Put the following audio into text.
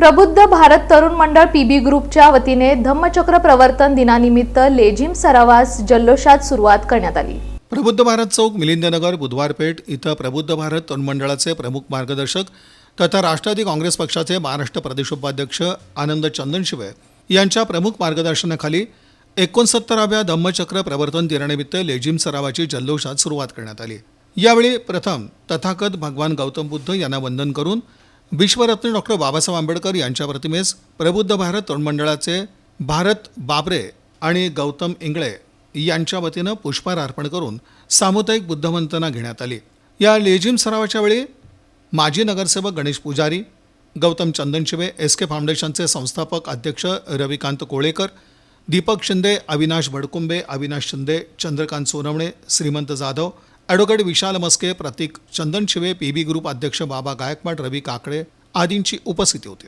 प्रबुद्ध भारत तरुण मंडळ पीबी ग्रुपच्या वतीने धम्मचक्र प्रवर्तन दिनानिमित्त लेझिम सरावास जल्लोषात सुरुवात करण्यात आली. प्रबुद्ध भारत चौक मिलिंदनगर बुधवारपेठ इथं प्रबुद्ध भारत तरुण मंडळाचे प्रमुख मार्गदर्शक तथा राष्ट्रवादी काँग्रेस पक्षाचे महाराष्ट्र प्रदेश उपाध्यक्ष आनंद चंदनशिवे यांच्या प्रमुख मार्गदर्शनाखाली एकोणसत्तराव्या धम्मचक्र प्रवर्तन दिनानिमित्त लेझिम सरावाची जल्लोषात सुरुवात करण्यात आली. यावेळी प्रथम तथागत भगवान गौतम बुद्ध यांना वंदन करून विश्वरत्न डॉक्टर बाबासाहेब आंबेडकर यांच्या प्रतिमेस प्रबुद्ध भारत तरुण मंडळाचे भारत बाबरे आणि गौतम इंगळे यांच्या वतीनं पुष्पहार अर्पण करून सामुदायिक बुद्धवंदना घेण्यात आली. या लेझिम सरावाच्या वेळी माजी नगरसेवक गणेश पुजारी गौतम चंदनशिवे एस के फाउंडेशनचे संस्थापक अध्यक्ष Ravikant Kolekar Deepak Shinde Avinash Bhadkumbe Avinash Shinde Chandrakant Sonawane Shrimant Jadhav advocate Vishal Maske Pratik Chandan Shive P B group अध्यक्ष बाबा गायकवाड रवी काकडे आदींची उपस्थिती होती.